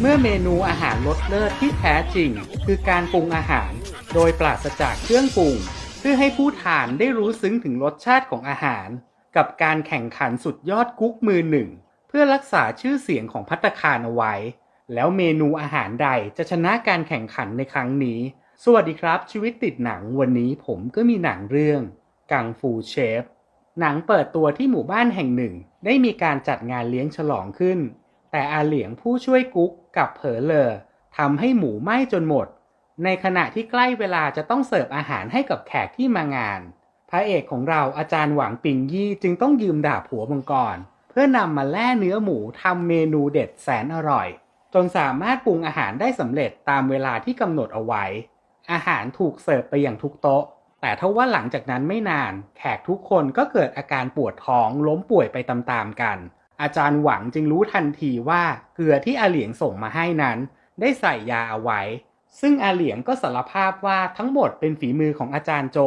เมื่อเมนูอาหารรสเลิศที่แท้จริง คือการปรุงอาหาร โดยปราศจากเครื่องปรุง เพื่อให้ผู้ทานได้รู้ซึ้งถึงรสชาติของอาหาร กับการแข่งขันสุดยอดกุ๊กมือหนึ่ง เพื่อรักษาชื่อเสียงของพัตตาคารเอาไว้ แล้วเมนูอาหารใดจะชนะการแข่งขันในครั้งนี้ สวัสดีครับชีวิตติดหนังวันนี้ผมก็มีหนังเรื่องกังฟูเชฟหนังเปิดตัวที่หมู่บ้านแห่งหนึ่ง ได้มีการจัดงานเลี้ยงฉลองขึ้น แต่อาเหลียงผู้ช่วยกุ๊กกับเผลอเลอทำให้หมูไหม้จนหมด ในขณะที่ใกล้เวลาจะต้องเสิร์ฟอาหารให้กับแขกที่มางาน พระเอกของเราอาจารย์หวังปิงยี่จึงต้องยืมดาบผัวมังกร เพื่อนำมาแล่เนื้อหมูทำเมนูเด็ดแสนอร่อย จนสามารถปรุงอาหารได้สำเร็จตามเวลาที่กำหนดเอาไว้ อาหารถูกเสิร์ฟไปอย่างทุกโต๊ะ แต่ถ้าว่าหลังจากนั้นไม่นาน แขกทุกคนก็เกิดอาการปวดท้องล้มป่วยไปตามๆกัน อาจารย์หวังจึงรู้ทันทีว่าเกลือที่อาเหลียงส่งมาให้นั้น ได้ใส่ยาเอาไว้ ซึ่งอาเหลียงก็สารภาพว่าทั้งหมดเป็นฝีมือของอาจารย์โจ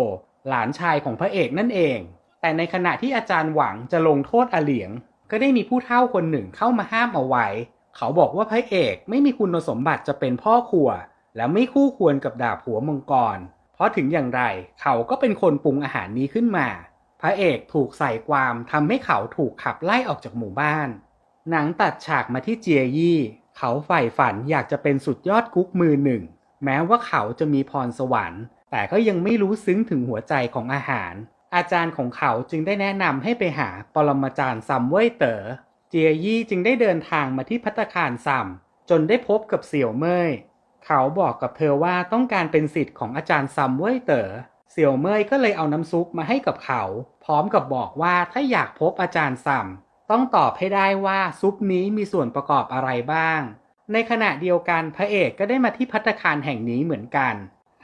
หลานชายของพระเอกนั่นเอง แต่ในขณะที่อาจารย์หวังจะลงโทษอาเหลียง ก็ได้มีผู้เฒ่าคนหนึ่งเข้ามาห้ามเอาไว้ เขาบอกว่าพระเอกไม่มีคุณสมบัติจะเป็นพ่อครัว และไม่คู่ควรกับดาบหัวมังกร เพราะถึงอย่างไรเขาก็เป็นคนปรุงอาหารนี้ขึ้นมา พระเอกถูกใส่ความทำให้เขาถูกขับไล่ออกจากหมู่บ้าน หนังตัดฉากมาที่เจียยี่ เขาใฝ่ฝันอยากจะเป็นสุดยอดกุ๊กมือหนึ่ง แม้ว่าเขาจะมีพรสวรรค์ แต่ก็ยังไม่รู้ซึ้งถึงหัวใจของอาหาร อาจารย์ของเขาจึงได้แนะนำให้ไปหาปรมาจารย์ซัมเว่ยเต๋อเจียยี่จึงได้เดินทางมาที่พัตคารซัมจนได้พบกับเสี่ยวเม่ยเขาบอกกับเธอว่าต้องการเป็นสิทธิ์ของอาจารย์ซัมเว่ยเต๋อ เสี่ยวเมยก็เลยเอาน้ำซุปมาให้กับเขา พร้อมกับบอกว่าถ้าอยากพบอาจารย์ซัมต้องตอบให้ได้ว่าซุปนี้มีส่วนประกอบอะไรบ้าง ในขณะเดียวกันพระเอกก็ได้มาที่พัตตาคารแห่งนี้เหมือนกัน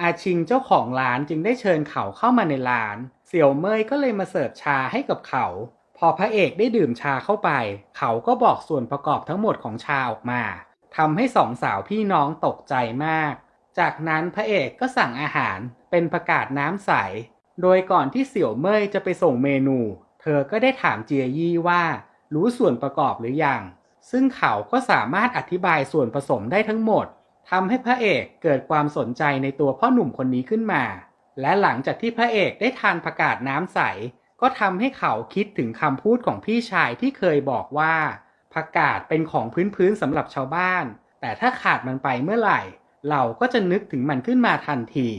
อาชิงเจ้าของร้านจึงได้เชิญเขาเข้ามาในร้าน เสี่ยวเมยก็เลยมาเสิร์ฟชาให้กับเขา พอพระเอกได้ดื่มชาเข้าไป เขาก็บอกส่วนประกอบทั้งหมดของชาออกมาทำให้สองสาวพี่น้องตกใจมาก จากนั้นพระเอกก็สั่งอาหารเป็นประกาศน้ำใส โดยก่อนที่เสี่ยวเมยจะไปส่งเมนู เธอก็ได้ถามเจียยี่ว่า รู้ส่วนประกอบหรือยัง ซึ่งเขาก็สามารถอธิบายส่วนผสมได้ทั้งหมดทำให้พระเอกเกิดความสนใจในตัวพ่อหนุ่มคนนี้ขึ้นมา และหลังจากที่พระเอกได้ทานประกาศน้ำใส ก็ทำให้เขาคิดถึงคำพูดของพี่ชายที่เคยบอกว่าผักกาดเป็นของพื้นๆสำหรับชาวบ้าน แต่ถ้าขาดมันไปเมื่อไหร่ เราก็จะนึกถึงมันขึ้นมาทันที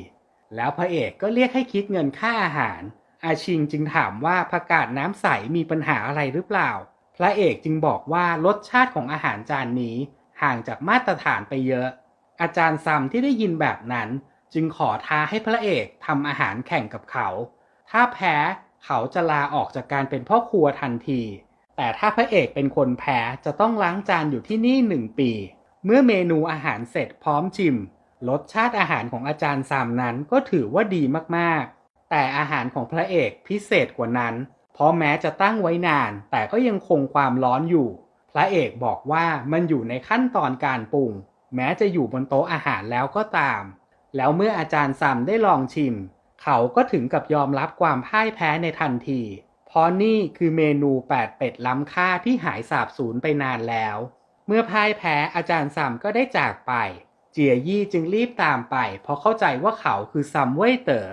แล้วพระเอกก็เรียกให้คิดเงินค่าอาหาร อาชิงจึงถามว่าผักกาดน้ำใสมีปัญหาอะไรหรือเปล่า พระเอกจึงบอกว่ารสชาติของอาหารจานนี้ห่างจากมาตรฐานไปเยอะ อาจารย์ซัมที่ได้ยินแบบนั้น จึงขอท้าให้พระเอกทำอาหารแข่งกับเขา ถ้าแพ้เขาจะลาออกจากการเป็นพ่อครัวทันที แต่ถ้าพระเอกเป็นคนแพ้จะต้องล้างจานอยู่ที่นี่หนึ่งปี เมื่อเมนูอาหารเสร็จพร้อมชิม รสชาติอาหารของอาจารย์ซามนั้นก็ถือว่าดีมากๆ แต่อาหารของพระเอกพิเศษกว่านั้น เพราะแม้จะตั้งไว้นาน แต่ก็ยังคงความร้อนอยู่ พระเอกบอกว่ามันอยู่ในขั้นตอนการปรุง แม้จะอยู่บนโต๊ะอาหารแล้วก็ตาม แล้วเมื่ออาจารย์ซัมได้ลองชิม เขาก็ถึงกับยอมรับความพ่ายแพ้ในทันที เพราะนี่คือเมนูแปดเป็ดล้ำค่าที่หายสาบสูญไปนานแล้ว เมื่อพ่ายแพ้อาจารย์ซัมก็ได้จากไป เจียยี่จึงรีบตามไป เพราะเข้าใจว่าเขาคือซัมเว่ยเต๋อ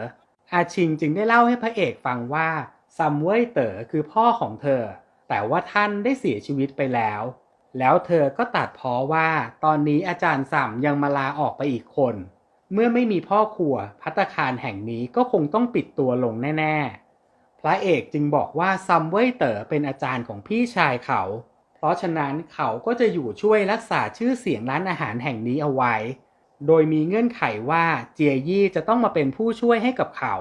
อาชิงจึงได้เล่าให้พระเอกฟังว่าซัมเว่ยเต๋อคือพ่อของเธอ แต่ว่าท่านได้เสียชีวิตไปแล้ว แล้วเธอก็ตัดพ้อว่าตอนนี้อาจารย์สัมยังมาลาออกไปอีกคน เมื่อไม่มีพ่อครัวพัตคารแห่งนี้ก็คงต้องปิดตัวลงแน่ ๆ พระเอกจึงบอกว่าซัมเว่ยเต๋อเป็นอาจารย์ของพี่ชายเขา ราะฉะนั้นเขาก็จะอยู่ช่วยรักษาชื่อเสียงร้านอาหารแห่งนี้เอาไว้ โดยมีเงื่อนไขว่าเจียยี่จะต้องมาเป็นผู้ช่วยให้กับเขา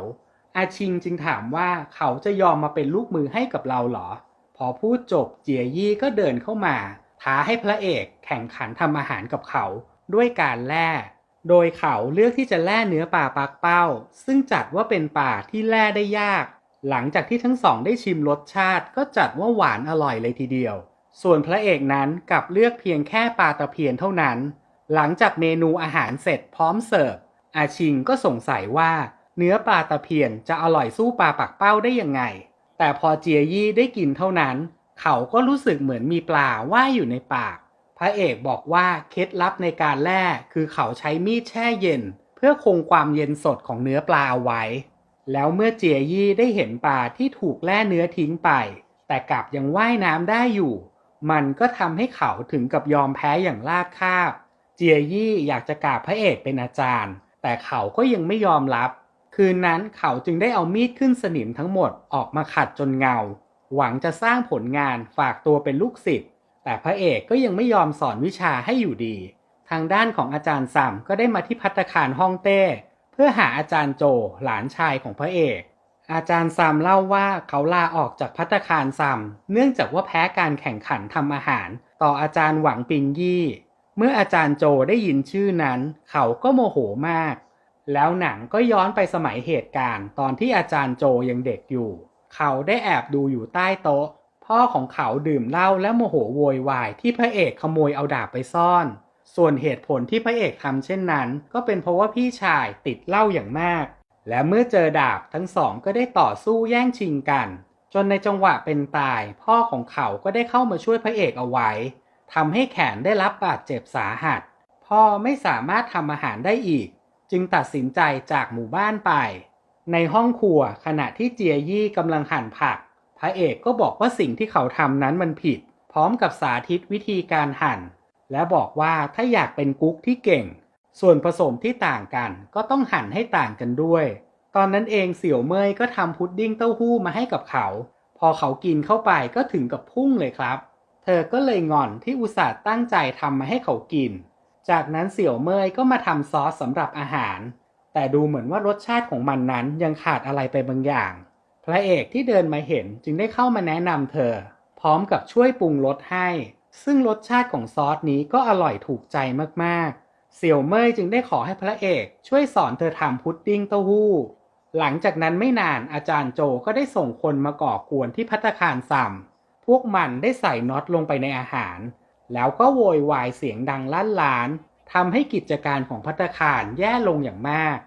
อาชิงจึงถามว่าเขาจะยอมมาเป็นลูกมือให้กับเราเหรอ พอพูดจบเจียยี่ก็เดินเข้ามา ท้าให้พระเอกแข่งขันทำอาหารกับเขาด้วยการแล่โดยเขาเลือกที่จะแล่เนื้อปลาปักเป้า ซึ่งจัดว่าเป็นปลาที่แล่ได้ยาก หลังจากที่ทั้งสองได้ชิมรสชาติก็จัดว่าหวานอร่อยเลยทีเดียว ส่วนพระเอกนั้นกลับเลือกเพียงแค่ปลาตะเพียนเท่านั้น หลังจากเมนูอาหารเสร็จพร้อมเสิร์ฟ อาชิงก็สงสัยว่า เนื้อปลาตะเพียนจะอร่อยสู้ปลาปักเป้าได้ยังไง แต่พอเจียยี่ได้กินเท่านั้น เขาก็รู้สึกเหมือนมีปลาว่ายอยู่ในปาก พระเอกบอกว่าเคล็ดลับในการแล่คือเขาใช้มีดแช่เย็น เพื่อคงความเย็นสดของเนื้อปลาเอาไว้ แล้วเมื่อเจียยี่ได้เห็นปลาที่ถูกแล่เนื้อทิ้งไป แต่กลับยังว่ายน้ำได้อยู่ มันก็ทำให้เขาถึงกับยอมแพ้อย่างราบคาบ เจียยี่อยากจะกราบพระเอกเป็นอาจารย์ แต่เขาก็ยังไม่ยอมรับ คืนนั้นเขาจึงได้เอามีดขึ้นสนิมทั้งหมดออกมาขัดจนเงา หวังจะสร้างผลงานฝากตัวเป็นลูกศิษย์ แต่พระเอกก็ยังไม่ยอมสอนวิชาให้อยู่ดี ทางด้านของอาจารย์ซัมก็ได้มาที่พัตคารฮ่องเต้ เพื่อหาอาจารย์โจหลานชายของพระเอก อาจารย์ซัมเล่าว่าเขาลาออกจากพัตคารซัมเนื่องจากว่าแพ้การแข่งขันทำอาหาร ต่ออาจารย์หวังปิงยี่ เมื่ออาจารย์โจได้ยินชื่อนั้น เขาก็โมโหมาก แล้วหนังก็ย้อนไปสมัยเหตุการณ์ ตอนที่อาจารย์โจยังเด็กอยู่ เขาได้แอบดูอยู่ใต้โต๊ะ พ่อของเขาดื่มเหล้าและโมโหโวยวายที่พระเอกขโมยเอาดาบไปซ่อน ส่วนเหตุผลที่พระเอกทำเช่นนั้น ก็เป็นเพราะว่าพี่ชายติดเหล้าอย่างมาก และเมื่อเจอดาบทั้งสองก็ได้ต่อสู้แย่งชิงกัน จนในจังหวะเป็นตาย พ่อของเขาก็ได้เข้ามาช่วยพระเอกเอาไว้ทำให้แขนได้รับบาดเจ็บสาหัส พ่อไม่สามารถทำอาหารได้อีก จึงตัดสินใจจากหมู่บ้านไป ในห้องครัวขณะที่เจียยี่กำลังหั่นผัก พระเอกก็บอกว่าสิ่งที่เขาทำนั้นมันผิด พร้อมกับสาธิตวิธีการหั่น และบอกว่าถ้าอยากเป็นกุ๊กที่เก่ง ส่วนผสมที่ต่างกันก็ต้องหั่นให้ต่างกันด้วย ตอนนั้นเองเสี่ยวเมยก็ทำพุดดิ้งเต้าหู้มาให้กับเขา พอเขากินเข้าไปก็ถึงกับพุ่งเลยครับ เธอก็เลยงอนที่อุตส่าห์ตั้งใจทำมาให้เขากิน จากนั้นเสี่ยวเมยก็มาทำซอสสำหรับอาหาร แต่ดูเหมือนว่ารสชาติของมันนั้นยังขาดอะไรไปบางอย่าง พระเอกที่เดินมาเห็นจึงได้เข้ามาแนะนำเธอ พร้อมกับช่วยปรุงรสให้ ซึ่งรสชาติของซอสนี้ก็อร่อยถูกใจมากๆ เสี่ยวเมยจึงได้ขอให้พระเอกช่วยสอนเธอทำพุดดิ้งเต้าหู้ หลังจากนั้นไม่นานอาจารย์โจก็ได้ส่งคนมาก่อกวนที่พัตตาคารซัมพวกมันได้ใส่น็อตลงไปในอาหาร แล้วก็โวยวายเสียงดังลั่นล้านทำให้กิจการของพัตตาคารแย่ลงอย่างมาก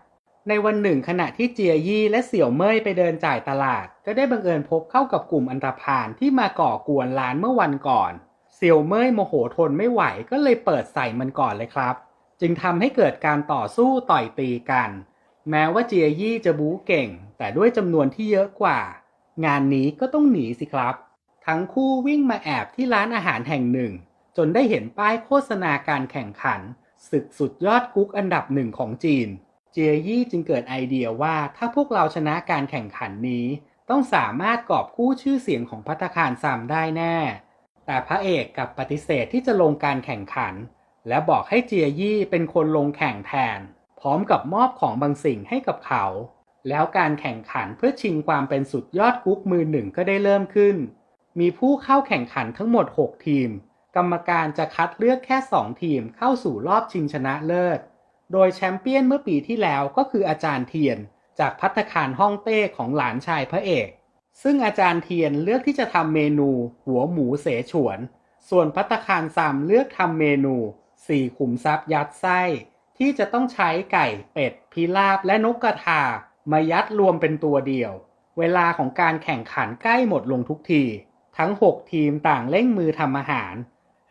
ในวันหนึ่งขณะที่เจียยี่และเสี่ยวเม่ยไปเดินจ่ายตลาด ก็ได้บังเอิญพบเข้ากับกลุ่มอันธพาลที่มาก่อกวนร้านเมื่อวันก่อน เสี่ยวเม่ยโมโหทนไม่ไหวก็เลยเปิดใส่มันก่อนเลยครับ จึงทำให้เกิดการต่อสู้ต่อยตีกัน แม้ว่าเจียยี่จะบู๊เก่ง แต่ด้วยจำนวนที่เยอะกว่า งานนี้ก็ต้องหนีสิครับ ทั้งคู่วิ่งมาแอบที่ร้านอาหารแห่งหนึ่ง จนได้เห็นป้ายโฆษณาการแข่งขันศึกสุดยอดกุ๊กอันดับหนึ่งของจีน เจียยี่จึงเกิดไอเดียว่าถ้าพวกเราชนะการแข่งขันนี้ ต้องสามารถกอบกู้ชื่อเสียงของพัตตาคารซัมได้แน่ แต่พระเอกกับปฏิเสธที่จะลงการแข่งขัน และบอกให้เจียยี่เป็นคนลงแข่งแทน พร้อมกับมอบของบางสิ่งให้กับเขา แล้วการแข่งขันเพื่อชิงความเป็นสุดยอดกุ๊กมือหนึ่งก็ได้เริ่มขึ้น มีผู้เข้าแข่งขันทั้งหมด 6 ทีม กรรมการจะคัดเลือกแค่ 2 ทีมเข้าสู่รอบชิงชนะเลิศ โดยแชมเปี้ยนเมื่อปีที่แล้วก็คืออาจารย์เทียน จากพัตตาคารฮ่องเต้ของหลานชายพระเอก ซึ่งอาจารย์เทียนเลือกที่จะทำเมนู หัวหมูเสฉวน ส่วนพัตตาคารซามเลือกทำเมนู สี่ขุมทรัพย์ยัดไส้ ที่จะต้องใช้ไก่เป็ด พิราบและนกกระทา มายัดรวมเป็นตัวเดียว เวลาของการแข่งขันใกล้หมดลงทุกที ทั้ง 6 ทีมต่างเร่งมือทำอาหาร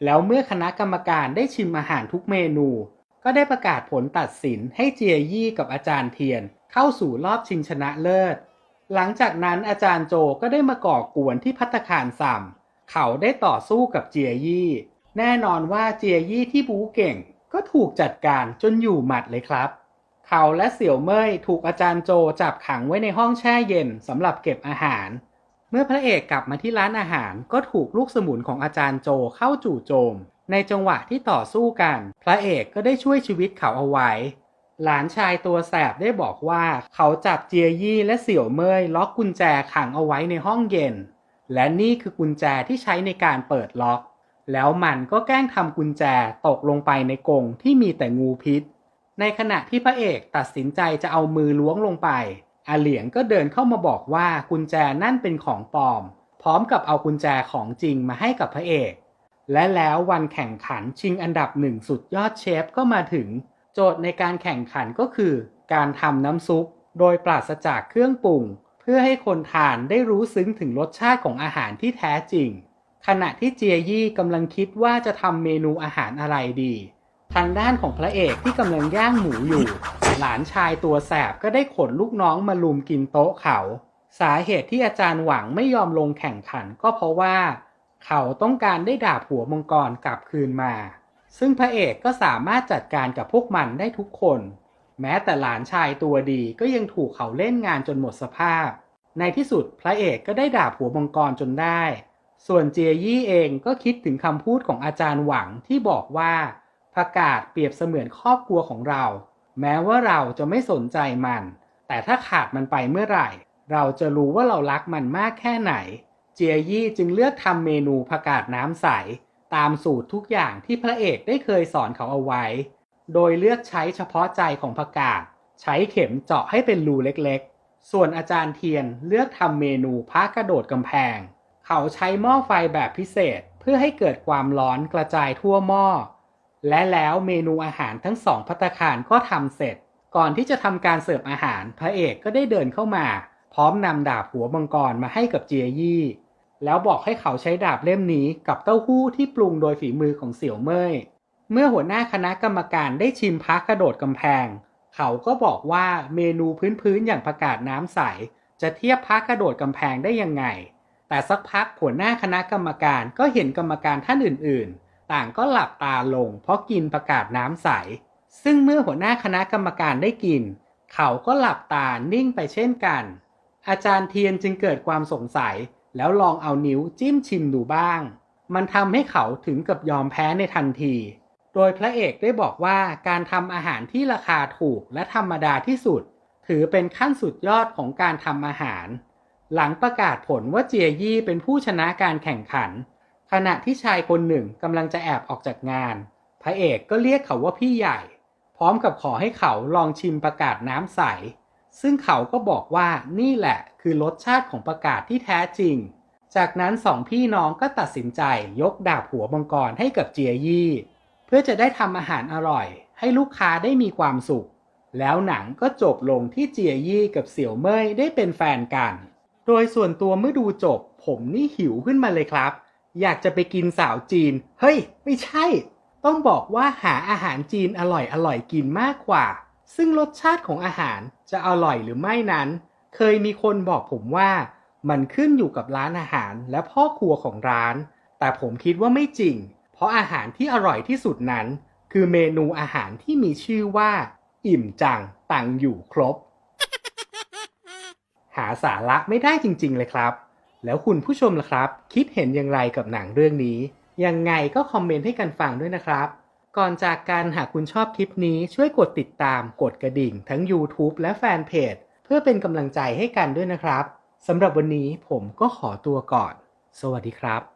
แล้วเมื่อคณะกรรมการได้ชิมอาหารทุกเมนู ก็ได้ประกาศผลตัดสินให้เจียยี่กับอาจารย์เทียน เข้าสู่รอบชิงชนะเลิศ หลังจากนั้นอาจารย์โจก็ได้มาก่อกวนที่พัตคารซัมเขาได้ต่อสู้กับเจียยี่ แน่นอนว่าเจียยี่ที่บูเก่งก็ถูกจัดการจนอยู่หมัดเลยครับ เขาและเสี่ยวเม่ยถูกอาจารย์โจจับขังไว้ในห้องแช่เย็นสำหรับเก็บอาหาร เมื่อพระเอกกลับมาที่ร้านอาหารก็ถูกลูกสมุนของอาจารย์โจเข้าจู่โจม ในจังหวะที่ต่อสู้กัน พระเอกก็ได้ช่วยชีวิตเขาเอาไว้ หลานชายตัวแสบได้บอกว่าเขาจับเจียยี่และเสี่ยวเมยล็อกกุญแจขังเอาไว้ในห้องเย็น และนี่คือกุญแจที่ใช้ในการเปิดล็อก แล้วมันก็แกล้งทำกุญแจตกลงไปในกรงที่มีแต่งูพิษ ในขณะที่พระเอกตัดสินใจจะเอามือล้วงลงไป อาเหลียงก็เดินเข้ามาบอกว่ากุญแจนั่นเป็นของปลอม พร้อมกับเอากุญแจของจริงมาให้กับพระเอก และแล้ววันแข่งขันชิงอันดับหนึ่งสุดยอดเชฟก็มาถึง โจทย์ในการแข่งขันก็คือ การทำน้ำซุป โดยปราศจากเครื่องปรุง เพื่อให้คนทานได้รู้ซึ้งถึงรสชาติของอาหารที่แท้จริง ขณะที่เจียยี่กำลังคิดว่าจะทำเมนูอาหารอะไรดี ทางด้านของพระเอกที่กำลังย่างหมูอยู่ หลานชายตัวแสบก็ได้ขนลูกน้องมาลุมกินโต๊ะเขา สาเหตุที่อาจารย์หวังไม่ยอมลงแข่งขันก็เพราะว่า เขาต้องการได้ดาบหัวมังกรกลับคืนมา ซึ่งพระเอกก็สามารถจัดการกับพวกมันได้ทุกคน แม้แต่หลานชายตัวดีก็ยังถูกเขาเล่นงานจนหมดสภาพ ในที่สุดพระเอกก็ได้ดาบหัวมังกรจนได้ ส่วนเจียยี่เองก็คิดถึงคำพูดของอาจารย์หวังที่บอกว่าประกาศเปรียบเสมือนครอบครัวของเรา แม้ว่าเราจะไม่สนใจมัน แต่ถ้าขาดมันไปเมื่อไหร่ เราจะรู้ว่าเรารักมันมากแค่ไหน เจียยี่จึงเลือกทำเมนูผักกาดน้ำใส ตามสูตรทุกอย่างที่พระเอกได้เคยสอนเขาเอาไว้ โดยเลือกใช้เฉพาะใจของผักกาดใช้เข็มเจาะให้เป็นรูเล็กๆ ส่วนอาจารย์เทียนเลือกทำเมนูพระกระโดดกำแพง เขาใช้หม้อไฟแบบพิเศษเพื่อให้เกิดความร้อนกระจายทั่วหม้อ และแล้วเมนูอาหารทั้งสองพัตตาคารก็ทำเสร็จ ก่อนที่จะทำการเสิร์ฟอาหารพระเอกก็ได้เดินเข้ามา พร้อมนำดาบหัวมังกรมาให้กับเจียยี่ แล้วบอกให้เขาใช้ดาบเล่มนี้กับเต้าหู้ที่ปรุงโดยฝีมือของเสี่ยวเม่ยเมื่อหัวหน้าคณะกรรมการได้ชิมพักกระโดดกำแพง เขาก็บอกว่าเมนูพื้นๆอย่างผักกาดน้ำใส จะเทียบพักกระโดดกำแพงได้ยังไง แต่สักพักหัวหน้าคณะกรรมการก็เห็นกรรมการท่านอื่นๆ ต่างก็หลับตาลง เพราะกินผักกาดน้ำใส ซึ่งเมื่อหัวหน้าคณะกรรมการได้กิน เขาก็หลับตานิ่งไปเช่นกัน อาจารย์เทียนจึงเกิดความสงสัย แล้วลองเอานิ้วจิ้มชิมดูบ้าง มันทำให้เขาถึงกับยอมแพ้ในทันที โดยพระเอกได้บอกว่าการทำอาหารที่ราคาถูกและธรรมดาที่สุด ถือเป็นขั้นสุดยอดของการทำอาหาร หลังประกาศผลว่าเจียยี่เป็นผู้ชนะการแข่งขัน ขณะที่ชายคนหนึ่งกำลังจะแอบออกจากงาน พระเอกก็เรียกเขาว่าพี่ใหญ่ พร้อมกับขอให้เขาลองชิมประกาศน้ำใส ซึ่งเขาก็บอกว่านี่แหละคือรสชาติของประกาศที่แท้จริง จากนั้นสองพี่น้องก็ตัดสินใจยกดาบหัวมังกรให้กับเจียยี่ เพื่อจะได้ทำอาหารอร่อย ให้ลูกค้าได้มีความสุข แล้วหนังก็จบลงที่เจียยี่กับเสี่ยวเม่ยได้เป็นแฟนกัน โดยส่วนตัวเมื่อดูจบ ผมนี่หิวขึ้นมาเลยครับ อยากจะไปกินสาวจีน เฮ้ย ไม่ใช่ ต้องบอกว่าหาอาหารจีนอร่อยอร่อยกินมากกว่า ซึ่งรสชาติของอาหารจะอร่อยหรือไม่นั้น เคยมีคนบอกผมว่า มันขึ้นอยู่กับร้านอาหารและพ่อครัวของร้าน แต่ผมคิดว่าไม่จริง เพราะอาหารที่อร่อยที่สุดนั้น คือเมนูอาหารที่มีชื่อว่า อิ่มจังตังอยู่ครบ หาสาระไม่ได้จริง ๆ เลยครับ แล้วคุณผู้ชมล่ะครับ คิดเห็นอย่างไรกับหนังเรื่องนี้ ยังไงก็คอมเมนต์ให้กันฟังด้วยนะครับ ก่อนจากการหากคุณชอบคลิปนี้ช่วยกดติดตาม กดกระดิ่ง ทั้ง YouTube และแฟนเพจเพื่อเป็นกำลังใจให้กันด้วยนะครับสำหรับวันนี้ผมก็ขอตัวก่อน สวัสดีครับ